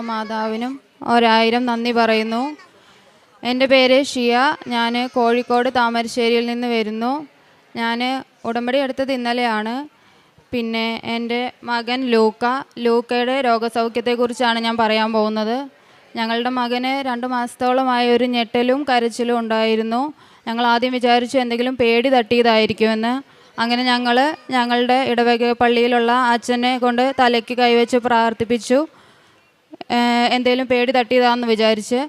മാതാവിനും ഒരായിരം നന്ദി പറയുന്നു. എന്റെ പേര് ഷിയ. ഞാൻ കോഴിക്കോട് താമരശ്ശേരിയിൽ നിന്ന് വരുന്നു. ഞാൻ ഉടമ്പടി എടുത്തത് ഇന്നലെയാണ്. പിന്നെ എന്റെ മകൻ ലൂക്ക. ലൂക്കയുടെ രോഗസൗഖ്യത്തെക്കുറിച്ചാണ് ഞാൻ പറയാൻ പോകുന്നത്. ഞങ്ങളുടെ മകന് രണ്ട് മാസത്തോളമായ ഒരു ഞെട്ടലും കരച്ചിലും ഉണ്ടായിരുന്നു. ഞങ്ങൾ ആദ്യം വിചാരിച്ചു എന്തെങ്കിലും പേടി തട്ടിയതായിരിക്കുമെന്ന്. അങ്ങനെ ഞങ്ങൾ ഞങ്ങളുടെ ഇടവക പള്ളിയിലുള്ള അച്ഛനെ കൊണ്ട് തലയ്ക്ക് കൈവച്ച് പ്രാർത്ഥിപ്പിച്ചു. എന്തേലും പേടി തട്ടിയതാന്ന് വിചാരിച്ച്.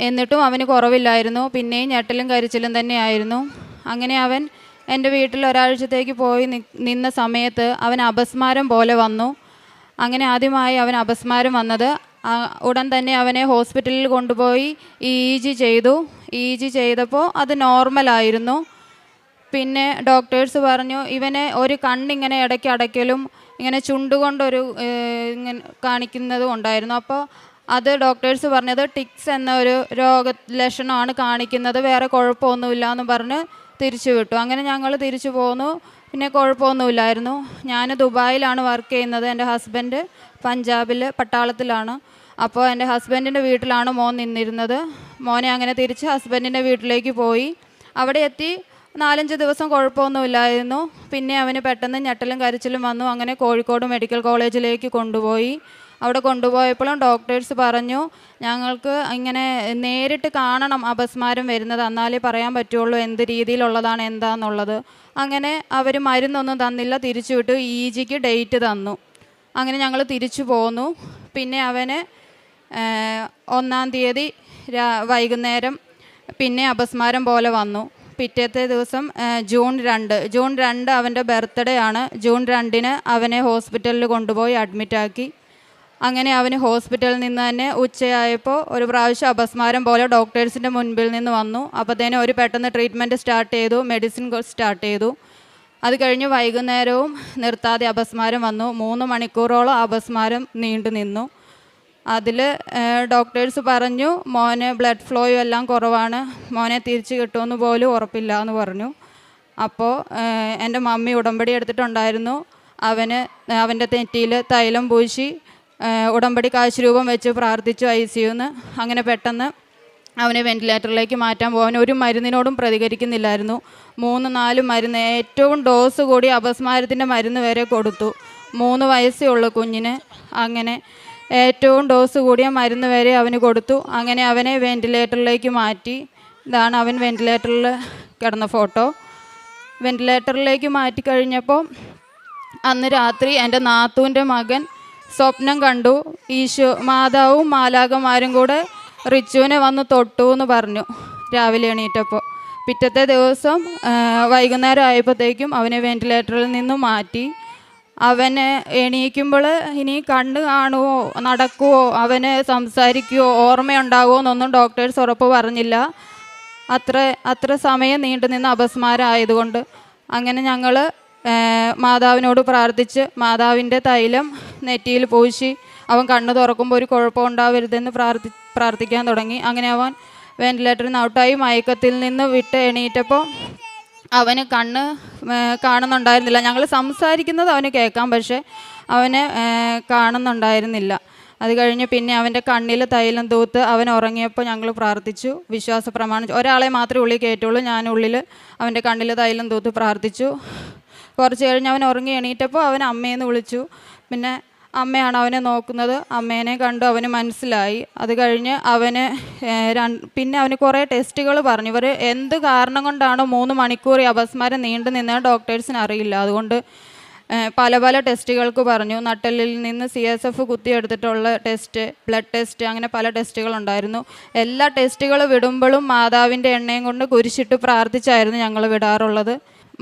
എന്നിട്ടും അവന് കുറവില്ലായിരുന്നു. പിന്നെയും ഞെട്ടലും കരിച്ചിലും തന്നെയായിരുന്നു അങ്ങനെ അവൻ എന്റെ വീട്ടിൽ ഒരാഴ്ചത്തേക്ക് പോയി നിന്ന സമയത്ത് അവൻ അപസ്മാരം പോലെ വന്നു. അങ്ങനെ ആദ്യമായി അവൻ അപസ്മാരം വന്നത്. ഉടൻ തന്നെ അവനെ ഹോസ്പിറ്റലിൽ കൊണ്ടുപോയി ഇ ജി ചെയ്തു. ഇ ജി ചെയ്തപ്പോൾ അത് നോർമലായിരുന്നു. പിന്നെ ഡോക്ടേഴ്സ് പറഞ്ഞു ഇവനെ ഒരു കണ്ണിങ്ങനെ ഇടയ്ക്ക് അടയ്ക്കലും ഇങ്ങനെ ചുണ്ടുകൊണ്ടൊരു ഇങ്ങനെ കാണിക്കുന്നതും ഉണ്ടായിരുന്നു. അപ്പോൾ അത് ഡോക്ടേഴ്സ് പറഞ്ഞത് ടിക്സ് എന്നൊരു രോഗ ലക്ഷണമാണ് കാണിക്കുന്നത്. വേറെ കുഴപ്പമൊന്നുമില്ല എന്ന് പറഞ്ഞ് തിരിച്ചു വിട്ടു. അങ്ങനെ ഞങ്ങൾ തിരിച്ചു പോന്നു. പിന്നെ കുഴപ്പമൊന്നുമില്ലായിരുന്നു. ഞാൻ ദുബായിലാണ് വർക്ക് ചെയ്യുന്നത്. എന്റെ ഹസ്ബൻഡ് പഞ്ചാബിൽ പട്ടാളത്തിലാണ്. അപ്പോൾ എന്റെ ഹസ്ബൻഡിന്റെ വീട്ടിലാണ് മോൻ നിന്നിരുന്നത്. മോനെ അങ്ങനെ തിരിച്ച് ഹസ്ബൻഡിന്റെ വീട്ടിലേക്ക് പോയി. അവിടെ എത്തി. നാലഞ്ച് ദിവസം കുഴപ്പമൊന്നുമില്ലായിരുന്നു. പിന്നെ അവന് പെട്ടെന്ന് ഞെട്ടലും കരച്ചിലും വന്നു. അങ്ങനെ കോഴിക്കോട് മെഡിക്കൽ കോളേജിലേക്ക് കൊണ്ടുപോയി. അവിടെ കൊണ്ടുപോയപ്പോഴും ഡോക്ടേഴ്സ് പറഞ്ഞു ഞങ്ങൾക്ക് ഇങ്ങനെ നേരിട്ട് കാണണം അപസ്മാരം വരുന്നത്. എന്നാലേ പറയാൻ പറ്റുള്ളൂ എന്ത് രീതിയിലുള്ളതാണ് എന്താന്നുള്ളത്. അങ്ങനെ അവർ മരുന്നൊന്നും തന്നില്ല. തിരിച്ചു വിട്ടു. ഇ ജിക്ക് ഡേറ്റ് തന്നു. അങ്ങനെ ഞങ്ങൾ തിരിച്ചു പോന്നു. പിന്നെ അവന് ഒന്നാം തീയതി വൈകുന്നേരം പിന്നെ അപസ്മാരം പോലെ വന്നു. പിറ്റേത്തെ ദിവസം ജൂൺ രണ്ട്. ജൂൺ രണ്ട് അവന്റെ ബർത്ത്ഡേ ആണ്. ജൂൺ രണ്ടിന് അവനെ ഹോസ്പിറ്റലിൽ കൊണ്ടുപോയി അഡ്മിറ്റാക്കി അങ്ങനെ അവന് ഹോസ്പിറ്റലിൽ നിന്ന് തന്നെ ഉച്ചയായപ്പോൾ ഒരു പ്രാവശ്യം അപസ്മാരം പോലെ ഡോക്ടേഴ്സിന്റെ മുൻപിൽ നിന്ന് വന്നു. അപ്പോഴത്തേനും ഒരു പെട്ടെന്ന് ട്രീറ്റ്മെന്റ് സ്റ്റാർട്ട് ചെയ്തു. മെഡിസിൻ സ്റ്റാർട്ട് ചെയ്തു. അത് കഴിഞ്ഞ് വൈകുന്നേരവും നിർത്താതെ അപസ്മാരം വന്നു. മൂന്ന് മണിക്കൂറോളം അപസ്മാരം നീണ്ടു നിന്നു അതിൽ ഡോക്ടേഴ്സ് പറഞ്ഞു മോന് ബ്ലഡ് ഫ്ലോയും എല്ലാം കുറവാണ്. മോനെ തിരിച്ചു കിട്ടുമെന്ന് പോലും ഉറപ്പില്ല എന്ന് പറഞ്ഞു. അപ്പോൾ എന്റെ മമ്മി ഉടമ്പടി എടുത്തിട്ടുണ്ടായിരുന്നു. അവന് അവന്റെ തെറ്റിയിൽ തൈലം പൂശി ഉടമ്പടി കാശ് രൂപം വെച്ച് പ്രാർത്ഥിച്ചു ഐ സിയുന്ന് അങ്ങനെ പെട്ടെന്ന് അവനെ വെന്റിലേറ്ററിലേക്ക് മാറ്റാൻ പോകാൻ ഒരു മരുന്നിനോടും പ്രതികരിക്കുന്നില്ലായിരുന്നു. മൂന്ന് നാല് മരുന്ന് ഏറ്റവും ഡോസ് കൂടി അപസ്മാരത്തിന്റെ മരുന്ന് വരെ കൊടുത്തു. മൂന്ന് വയസ്സേ ഉള്ളൂ കുഞ്ഞിന്. അങ്ങനെ ഏറ്റവും ഡോസ് കൂടിയ മരുന്ന് വരെ അവന് കൊടുത്തു. അങ്ങനെ അവനെ വെന്റിലേറ്ററിലേക്ക് മാറ്റി. ഇതാണ് അവൻ വെന്റിലേറ്ററിൽ കിടന്ന ഫോട്ടോ. വെന്റിലേറ്ററിലേക്ക് മാറ്റി കഴിഞ്ഞപ്പോൾ അന്ന് രാത്രി എന്റെ നാത്തൂന്റെ മകൻ സ്വപ്നം കണ്ടു. ഈശോ മാതാവും മാലാകന്മാരും കൂടെ റിച്ചുവിനെ വന്ന് തൊട്ടു എന്ന് പറഞ്ഞു രാവിലെ എണീറ്റപ്പോൾ. പിറ്റത്തെ ദിവസം വൈകുന്നേരം ആയപ്പോഴത്തേക്കും അവനെ വെന്റിലേറ്ററിൽ നിന്നും മാറ്റി. അവന് എണീക്കുമ്പോൾ ഇനി കണ്ണ് കാണുമോ നടക്കുമോ അവന് സംസാരിക്കുമോ ഓർമ്മയുണ്ടാകുമോ എന്നൊന്നും ഡോക്ടേഴ്സ് ഉറപ്പ് പറഞ്ഞില്ല. അത്ര അത്ര സമയം നീണ്ടു നിന്ന് അപസ്മാരം ആയതുകൊണ്ട് അങ്ങനെ ഞങ്ങൾ മാതാവിനോട് പ്രാർത്ഥിച്ച് മാതാവിന്റെ തൈലം നെറ്റിയിൽ പൂശി അവൻ കണ്ണ് തുറക്കുമ്പോൾ ഒരു കുഴപ്പം ഉണ്ടാവരുതെന്ന് പ്രാർത്ഥി പ്രാർത്ഥിക്കാൻ തുടങ്ങി. അങ്ങനെ അവൻ വെന്റിലേറ്ററിൽ നിന്ന് ഔട്ടായി മയക്കത്തിൽ നിന്ന് വിട്ട് എണീറ്റപ്പോൾ അവന് കണ്ണ് കാണുന്നുണ്ടായിരുന്നില്ല. ഞങ്ങൾ സംസാരിക്കുന്നത് അവന് കേൾക്കാം പക്ഷേ അവന് കാണുന്നുണ്ടായിരുന്നില്ല. അത് കഴിഞ്ഞ് പിന്നെ അവന്റെ കണ്ണിൽ തൈലം തൂത്ത് അവൻ ഉറങ്ങിയപ്പോൾ ഞങ്ങൾ പ്രാർത്ഥിച്ചു. വിശ്വാസ പ്രമാണം ഒരാളെ മാത്രമേ ഉള്ളിൽ കയറ്റുള്ളൂ. ഞാൻ ഉള്ളിൽ അവന്റെ കണ്ണിൽ തൈലം തൂത്ത് പ്രാർത്ഥിച്ചു. കുറച്ച് കഴിഞ്ഞ് അവൻ ഉറങ്ങി എണീറ്റപ്പോൾ അവൻ അമ്മയെന്ന് വിളിച്ചു. പിന്നെ അമ്മയാണ് അവനെ നോക്കുന്നത്. അമ്മേനെ കണ്ടു അവന് മനസ്സിലായി. അത് കഴിഞ്ഞ് അവന് പിന്നെ അവന് കുറേ ടെസ്റ്റുകൾ പറഞ്ഞു. ഇവർ എന്ത് കാരണം കൊണ്ടാണ് മൂന്ന് മണിക്കൂർ അപസ്മാരം നീണ്ടു നിന്നത് ഡോക്ടേഴ്സിന് അറിയില്ല. അതുകൊണ്ട് പല പല ടെസ്റ്റുകൾക്ക് പറഞ്ഞു. നട്ടലിൽ നിന്ന് സി എസ് എഫ് കുത്തിയെടുത്തിട്ടുള്ള ടെസ്റ്റ് ബ്ലഡ് ടെസ്റ്റ് അങ്ങനെ പല ടെസ്റ്റുകളുണ്ടായിരുന്നു എല്ലാ ടെസ്റ്റുകൾ വിടുമ്പോഴും മാതാവിന്റെ എണ്ണയും കൊണ്ട് കുരിശിട്ട് പ്രാർത്ഥിച്ചായിരുന്നു ഞങ്ങൾ വിടാറുള്ളത്.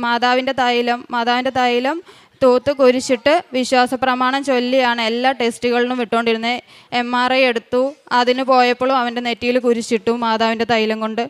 മാതാവിന്റെ തൈലം മാതാവിന്റെ തൈലം തൂത്ത് കുരിശിട്ട് വിശ്വാസ പ്രമാണം ചൊല്ലിയാണ് എല്ലാ ടെസ്റ്റുകളിലും വിട്ടുകൊണ്ടിരുന്നത് എം ആർ ഐ എടുത്തു. അതിന് പോയപ്പോഴും അവന്റെ നെറ്റിയിൽ കുരിശിട്ടു മാതാവിന്റെ തൈലം കൊണ്ട്.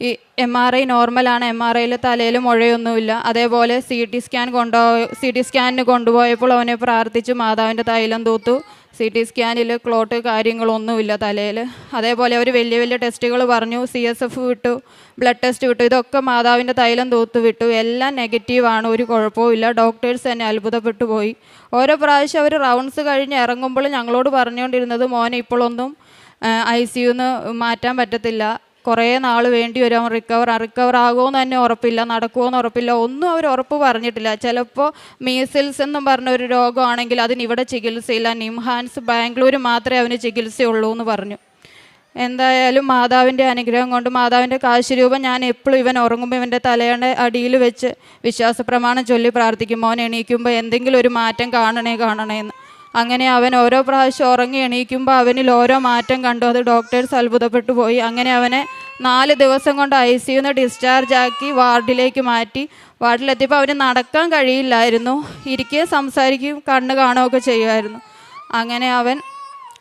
ഈ എം ആർ ഐ നോർമലാണ് എം ആർ ഐയിൽ തലയിൽ മുഴയൊന്നുമില്ല. അതേപോലെ സി ടി സ്കാൻ കൊണ്ടുപോയി സി ടി സ്കാനിന് കൊണ്ടുപോയപ്പോൾ അവനെ പ്രാർത്ഥിച്ചു മാതാവിന്റെ തൈലം തൂത്തു. സി ടി സ്കാനിൽ ക്ലോട്ട് കാര്യങ്ങളൊന്നുമില്ല തലയിൽ അതേപോലെ അവർ വലിയ വലിയ ടെസ്റ്റുകൾ പറഞ്ഞു സി എസ് എഫ് വിട്ടു ബ്ലഡ് ടെസ്റ്റ് വിട്ടു. ഇതൊക്കെ മാതാവിന്റെ തൈലം തൂത്ത് വിട്ടു. എല്ലാം നെഗറ്റീവാണ് ഒരു കുഴപ്പവും ഡോക്ടേഴ്സ് തന്നെ അത്ഭുതപ്പെട്ടു പോയി. ഓരോ പ്രാവശ്യം അവർ റൗണ്ട്സ് കഴിഞ്ഞ് ഇറങ്ങുമ്പോൾ ഞങ്ങളോട് പറഞ്ഞുകൊണ്ടിരുന്നത് മോനെ ഇപ്പോഴൊന്നും ഐ സിയുന്ന് മാറ്റാൻ പറ്റത്തില്ല. കുറേ നാൾ വേണ്ടി വരും. അവൻ റിക്കവർ റിക്കവർ ആകുമെന്ന് തന്നെ ഉറപ്പില്ല നടക്കുമോ നടക്കുമോയെന്ന് ഉറപ്പില്ല. ഒന്നും അവർ ഉറപ്പ് പറഞ്ഞിട്ടില്ല. ചിലപ്പോൾ മീസിൽസ് എന്നും പറഞ്ഞ ഒരു രോഗമാണെങ്കിൽ അതിന് ഇവിടെ ചികിത്സയില്ല. നിംഹാൻസ് ബാംഗ്ലൂർ മാത്രമേ അവന് ചികിത്സയുള്ളൂ എന്ന് പറഞ്ഞു. എന്തായാലും മാതാവിന്റെ അനുഗ്രഹം കൊണ്ട് മാതാവിന്റെ കാശുരൂപം ഞാൻ എപ്പോഴും ഇവൻ ഉറങ്ങുമ്പോൾ ഇവന്റെ തലയുടെ അടിയിൽ വെച്ച് വിശ്വാസപ്രമാണം ചൊല്ലി പ്രാർത്ഥിക്കും. മോൻ എണീക്കുമ്പോൾ എന്തെങ്കിലും ഒരു മാറ്റം കാണണേ കാണണേ എന്ന് അങ്ങനെ അവൻ ഓരോ പ്രാവശ്യം ഉറങ്ങി എണീക്കുമ്പോൾ അവനിൽ ഓരോ മാറ്റം കണ്ടു. അത് ഡോക്ടേഴ്സ് അത്ഭുതപ്പെട്ടു പോയി. അങ്ങനെ അവനെ നാല് ദിവസം കൊണ്ട് ഐ സിയുന്ന് ഡിസ്ചാർജ് ആക്കി വാർഡിലേക്ക് മാറ്റി. വാർഡിലെത്തിയപ്പോൾ അവന് നടക്കാൻ കഴിയില്ലായിരുന്നു. ഇരിക്കുകയും സംസാരിക്കുകയും കണ്ണ് കാണുകയൊക്കെ ചെയ്യുമായിരുന്നു. അങ്ങനെ അവൻ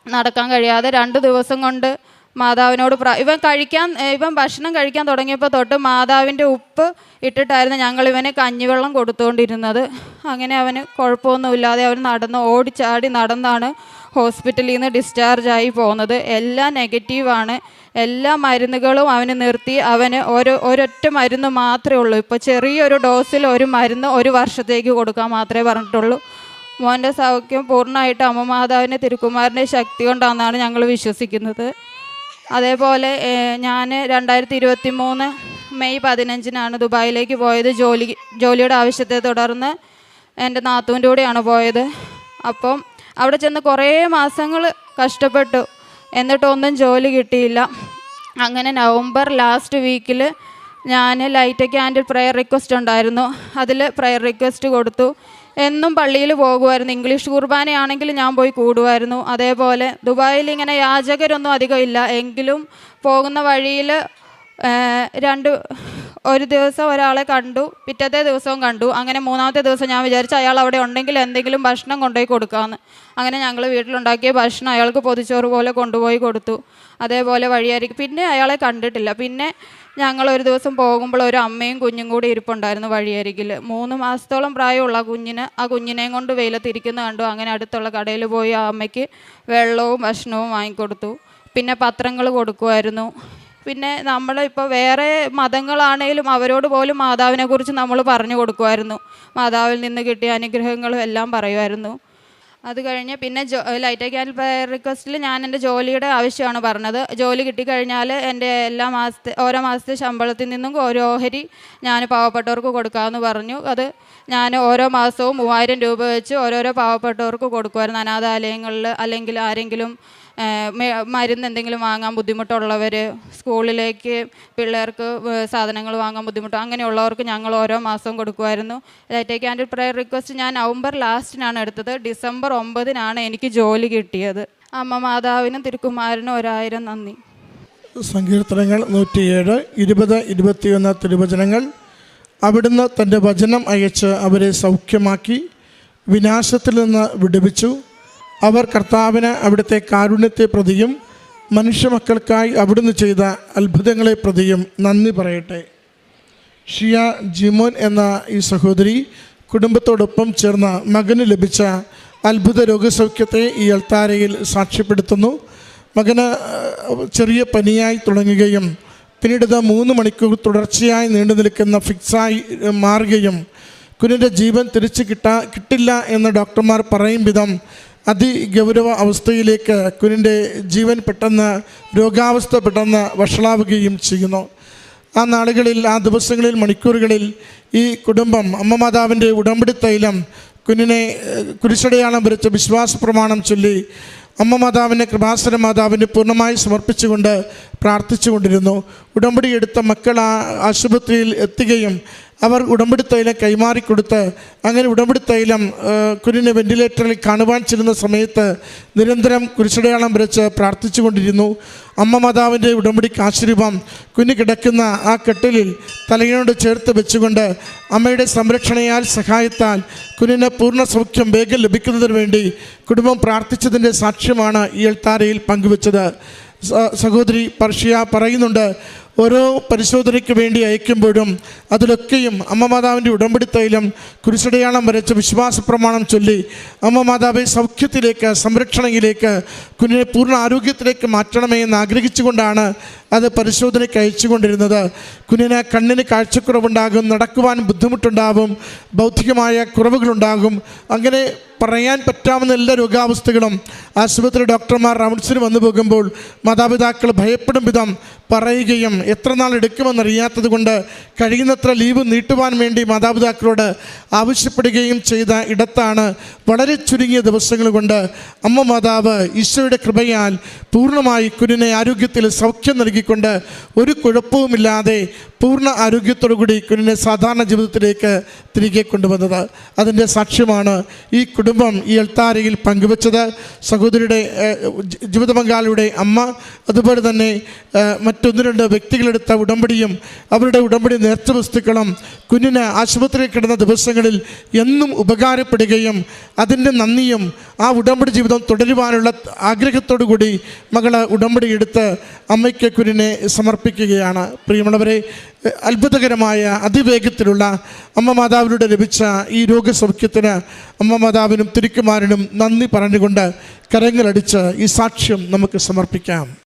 നടക്കാൻ കഴിയാതെ രണ്ട് ദിവസം കൊണ്ട് മാതാവിനോട് പ്ര ഇവൻ കഴിക്കാൻ ഇവൻ ഭക്ഷണം കഴിക്കാൻ തുടങ്ങിയപ്പോൾ തൊട്ട് മാതാവിന്റെ ഉപ്പ് ഇട്ടിട്ടായിരുന്നു ഞങ്ങൾ ഇവന് കഞ്ഞിവെള്ളം കൊടുത്തുകൊണ്ടിരുന്നത് അങ്ങനെ അവന് കുഴപ്പമൊന്നുമില്ലാതെ അവൻ നടന്ന് ഓടിച്ചാടി നടന്നാണ് ഹോസ്പിറ്റലിൽ നിന്ന് ഡിസ്ചാർജായി പോകുന്നത്. എല്ലാം നെഗറ്റീവാണ് എല്ലാ മരുന്നുകളും അവന് നിർത്തി. അവന് ഒരു ഒരൊറ്റ മരുന്ന് മാത്രമേ ഉള്ളൂ. ഇപ്പോൾ ചെറിയൊരു ഡോസിൽ ഒരു മരുന്ന് ഒരു വർഷത്തേക്ക് കൊടുക്കാൻ മാത്രമേ പറഞ്ഞിട്ടുള്ളൂ. മോന്റെ സൗഖ്യം പൂർണമായിട്ട് അമ്മ മാതാവിന്റെ തിരുക്കുമാരന്റെ ശക്തി കൊണ്ടാണെന്നാണ് ഞങ്ങൾ വിശ്വസിക്കുന്നത്. അതേപോലെ ഞാൻ രണ്ടായിരത്തി ഇരുപത്തി മൂന്ന് മെയ് പതിനഞ്ചിനാണ് ദുബായിലേക്ക് പോയത്. ജോലി ജോലിയുടെ ആവശ്യത്തെ തുടർന്ന് എന്റെ നാത്തൂന്റെ കൂടെയാണ് പോയത്. അപ്പം അവിടെ ചെന്ന് കുറേ മാസങ്ങൾ കഷ്ടപ്പെട്ടു. എന്നിട്ടൊന്നും ജോലി കിട്ടിയില്ല. അങ്ങനെ നവംബർ ലാസ്റ്റ് വീക്കിൽ ഞാൻ ലൈറ്റ് ക്യാൻഡിൽ പ്രയർ റിക്വസ്റ്റ് ഉണ്ടായിരുന്നു. അതിൽ പ്രയർ റിക്വസ്റ്റ് കൊടുത്തു. എന്നും പള്ളിയിൽ പോകുമായിരുന്നു. ഇംഗ്ലീഷ് കുർബാനയാണെങ്കിൽ ഞാൻ പോയി കൂടുമായിരുന്നു. അതേപോലെ ദുബായിൽ ഇങ്ങനെ യാചകരൊന്നും അധികം ഇല്ല. എങ്കിലും പോകുന്ന വഴിയിൽ രണ്ട് ഒരു ദിവസം ഒരാളെ കണ്ടു പിറ്റത്തെ ദിവസവും കണ്ടു. അങ്ങനെ മൂന്നാമത്തെ ദിവസം ഞാൻ വിചാരിച്ചു അയാൾ അവിടെ ഉണ്ടെങ്കിൽ എന്തെങ്കിലും ഭക്ഷണം കൊണ്ടുപോയി കൊടുക്കാമെന്ന് അങ്ങനെ ഞങ്ങൾ വീട്ടിലുണ്ടാക്കിയ ഭക്ഷണം അയാൾക്ക് പൊതിച്ചോറ് പോലെ കൊണ്ടുപോയി കൊടുത്തു. അതേപോലെ വഴിയായിരിക്കും പിന്നെ അയാളെ കണ്ടിട്ടില്ല. പിന്നെ ഞങ്ങൾ ഒരു ദിവസം പോകുമ്പോൾ ഒരു അമ്മയും കുഞ്ഞും കൂടി ഇരിപ്പുണ്ടായിരുന്നു വഴിയരികിൽ. മൂന്ന് മാസത്തോളം പ്രായമുള്ള കുഞ്ഞിന് ആ കുഞ്ഞിനെയും കൊണ്ട് വെയിലത്തിരിക്കുന്ന കണ്ടു. അങ്ങനെ അടുത്തുള്ള കടയിൽ പോയി ആ അമ്മയ്ക്ക് വെള്ളവും ഭക്ഷണവും വാങ്ങിക്കൊടുത്തു. പിന്നെ പത്രങ്ങൾ കൊടുക്കുമായിരുന്നു. പിന്നെ നമ്മൾ ഇപ്പോൾ വേറെ മതങ്ങളാണേലും അവരോട് പോലും മാതാവിനെക്കുറിച്ച് നമ്മൾ പറഞ്ഞു കൊടുക്കുമായിരുന്നു. മാതാവിൽ നിന്ന് കിട്ടിയ അനുഗ്രഹങ്ങളും എല്ലാം പറയുമായിരുന്നു. അത് കഴിഞ്ഞ് പിന്നെ ലൈറ്റ് ക്യാൻ റിക്വസ്റ്റിൽ ഞാൻ എന്റെ ജോലിയുടെ ആവശ്യമാണ് പറഞ്ഞത്. ജോലി കിട്ടിക്കഴിഞ്ഞാൽ എന്റെ എല്ലാ മാസത്തെ ഓരോ മാസത്തെ ശമ്പളത്തിൽ നിന്നും ഓരോ ഓഹരി ഞാൻ പാവപ്പെട്ടവർക്ക് കൊടുക്കാമെന്ന് പറഞ്ഞു. അത് ഞാൻ ഓരോ മാസവും മൂവായിരം രൂപ വെച്ച് ഓരോരോ പാവപ്പെട്ടവർക്ക് കൊടുക്കുമായിരുന്നു. അനാഥാലയങ്ങളിൽ അല്ലെങ്കിൽ ആരെങ്കിലും മരുന്ന് എന്തെങ്കിലും വാങ്ങാൻ ബുദ്ധിമുട്ടുള്ളവർ സ്കൂളിലേക്ക് പിള്ളേർക്ക് സാധനങ്ങൾ വാങ്ങാൻ ബുദ്ധിമുട്ട് അങ്ങനെയുള്ളവർക്ക് ഞങ്ങൾ ഓരോ മാസവും കൊടുക്കുമായിരുന്നു. ലൈറ്റ് ക്യാൻഡിൽ പ്രയർ റിക്വസ്റ്റ് ഞാൻ നവംബർ ലാസ്റ്റിനാണ് എടുത്തത്. ഡിസംബർ ഒമ്പതിനാണ് എനിക്ക് ജോലി കിട്ടിയത്. അമ്മ മാതാവിനും തിരുക്കുമാരനും ഒരായിരം നന്ദി. സങ്കീർത്തനങ്ങൾ നൂറ്റിയേഴ് ഇരുപത് ഇരുപത്തിയൊന്ന് തിരുവചനങ്ങൾ. അവിടുന്ന് തന്റെ വചനം അയച്ച് അവരെ സൗഖ്യമാക്കി വിനാശത്തിൽ നിന്ന് വിടുവിച്ചു. അവർ കർത്താവിന് അവിടുത്തെ കാരുണ്യത്തെ പ്രതിയും മനുഷ്യമക്കൾക്കായി അവിടുന്ന് ചെയ്ത അത്ഭുതങ്ങളെ പ്രതിയും നന്ദി പറയട്ടെ. ഷിയ ജിമോൻ എന്ന ഈ സഹോദരി കുടുംബത്തോടൊപ്പം ചേർന്ന മകന് ലഭിച്ച അത്ഭുത രോഗസൗഖ്യത്തെ ഈ അൾത്താരയിൽ സാക്ഷ്യപ്പെടുത്തുന്നു. മകന് ചെറിയ പനിയായി തുടങ്ങുകയും പിന്നീട് മൂന്ന് മണിക്കൂർ തുടർച്ചയായി നീണ്ടു നിൽക്കുന്ന ഫിക്സായി മാറുകയും കുഞ്ഞിന്റെ ജീവൻ തിരിച്ചു കിട്ടാ കിട്ടില്ല എന്ന് ഡോക്ടർമാർ പറയും വിധം അതിഗൗരവ അവസ്ഥയിലേക്ക് കുഞ്ഞിന്റെ ജീവൻ പെട്ടെന്ന് രോഗാവസ്ഥ പെട്ടെന്ന് വഷളാവുകയും ചെയ്യുന്നു. ആ നാളുകളിൽ ആ ദിവസങ്ങളിൽ മണിക്കൂറുകളിൽ ഈ കുടുംബം അമ്മ മാതാവിന്റെ ഉടമ്പടി തൈലം കുഞ്ഞിനെ കുരിശടയാളം വരച്ച വിശ്വാസ പ്രമാണം ചൊല്ലി അമ്മ മാതാവിനെ കൃപാസന മാതാവിന് പൂർണമായി സമർപ്പിച്ചുകൊണ്ട് പ്രാർത്ഥിച്ചുകൊണ്ടിരുന്നു. ഉടമ്പടി എടുത്ത മക്കൾ ആ ആശുപത്രിയിൽ എത്തുകയും അവർ ഉടമ്പടി തൈലം കൈമാറിക്കൊടുത്ത് അങ്ങനെ ഉടമ്പടി തൈലം കുഞ്ഞിനെ വെന്റിലേറ്ററിൽ കാണുവാൻ ചെല്ലുന്ന സമയത്ത് നിരന്തരം കുരിശടയാളം വരച്ച് പ്രാർത്ഥിച്ചുകൊണ്ടിരുന്നു അമ്മ മാതാവിന്റെ ഉടമ്പടി ആശീർവം കുഞ്ഞു കിടക്കുന്ന ആ കെട്ടിലിൽ തലയോട് ചേർത്ത് വെച്ചുകൊണ്ട് അമ്മയുടെ സംരക്ഷണയാൽ സഹായത്താൽ കുഞ്ഞിന് പൂർണ സൗഖ്യം വേഗം ലഭിക്കുന്നതിന് വേണ്ടി കുടുംബം പ്രാർത്ഥിച്ചതിന്റെ സാക്ഷ്യമാണ് ഈ എൽത്താരയിൽ പങ്കുവച്ചത്. സഹോദരി പർഷ്യ പറയുന്നുണ്ട് ഓരോ പരിശോധനയ്ക്ക് വേണ്ടി അയക്കുമ്പോഴും അതിലൊക്കെയും അമ്മ മാതാവിന്റെ ഉടമ്പടി തൈലം കുരിശടയാളം വരച്ച് വിശ്വാസ പ്രമാണം ചൊല്ലി അമ്മ മാതാവെ സൗഖ്യത്തിലേക്ക് സംരക്ഷണയിലേക്ക് കുഞ്ഞിനെ പൂർണ ആരോഗ്യത്തിലേക്ക് മാറ്റണമേ എന്ന് ആഗ്രഹിച്ചുകൊണ്ടാണ് അത് പരിശോധനയ്ക്ക് അയച്ചുകൊണ്ടിരുന്നത്. കുഞ്ഞിന് കണ്ണിന് കാഴ്ചക്കുറവുണ്ടാകും നടക്കുവാൻ ബുദ്ധിമുട്ടുണ്ടാകും ബൗദ്ധികമായ കുറവുകളുണ്ടാകും. അങ്ങനെ പറയാൻ പറ്റാവുന്ന എല്ലാ രോഗാവസ്ഥകളും ആശുപത്രി ഡോക്ടർമാർ റൗണ്ട്സിന് വന്നു പോകുമ്പോൾ മാതാപിതാക്കൾ ഭയപ്പെടും വിധം പറയുകയും എത്ര നാൾ എടുക്കുമെന്നറിയാത്തത് കൊണ്ട് കഴിയുന്നത്ര ലീവ് നീട്ടുവാൻ വേണ്ടി മാതാപിതാക്കളോട് ആവശ്യപ്പെടുകയും ചെയ്ത ഇടത്താണ് വളരെ ചുരുങ്ങിയ ദിവസങ്ങൾ കൊണ്ട് അമ്മ മാതാവ് ഈശോയുടെ കൃപയാൽ പൂർണമായി കുഞ്ഞിനെ ആരോഗ്യത്തിൽ സൗഖ്യം നൽകിക്കൊണ്ട് ഒരു കുഴപ്പവുമില്ലാതെ പൂർണ ആരോഗ്യത്തോടുകൂടി കുഞ്ഞിനെ സാധാരണ ജീവിതത്തിലേക്ക് തിരികെ കൊണ്ടുവന്നത്. അതിന്റെ സാക്ഷ്യമാണ് ഈ കുടുംബം ഈ എൽത്താരയിൽ പങ്കുവച്ചത്. സഹോദരിയുടെ ജീവിത പങ്കാളിയുടെ അമ്മ അതുപോലെ തന്നെ മറ്റൊന്ന് രണ്ട് വ്യക്തികളെടുത്ത ഉടമ്പടിയും അവരുടെ ഉടമ്പടി നേർച്ച വസ്തുക്കളും കുഞ്ഞിന് ആശുപത്രിയിൽ കിടന്ന ദിവസങ്ങളിൽ എന്നും ഉപകാരപ്പെടുകയും അതിന്റെ നന്ദിയും ആ ഉടമ്പടി ജീവിതം തുടരുവാനുള്ള ആഗ്രഹത്തോടു കൂടി മകൾ ഉടമ്പടി എടുത്ത് അമ്മയ്ക്ക് കുഞ്ഞിനെ സമർപ്പിക്കുകയാണ്. പ്രിയമുള്ളവരെ അത്ഭുതകരമായ അതിവേഗത്തിലുള്ള അമ്മ മാതാവിലൂടെ ലഭിച്ച ഈ രോഗസൗഖ്യത്തിന് അമ്മ മാതാവിനും തിരുക്കുമാരനും നന്ദി പറഞ്ഞുകൊണ്ട് കരങ്ങളടിച്ച് ഈ സാക്ഷ്യം നമുക്ക് സമർപ്പിക്കാം.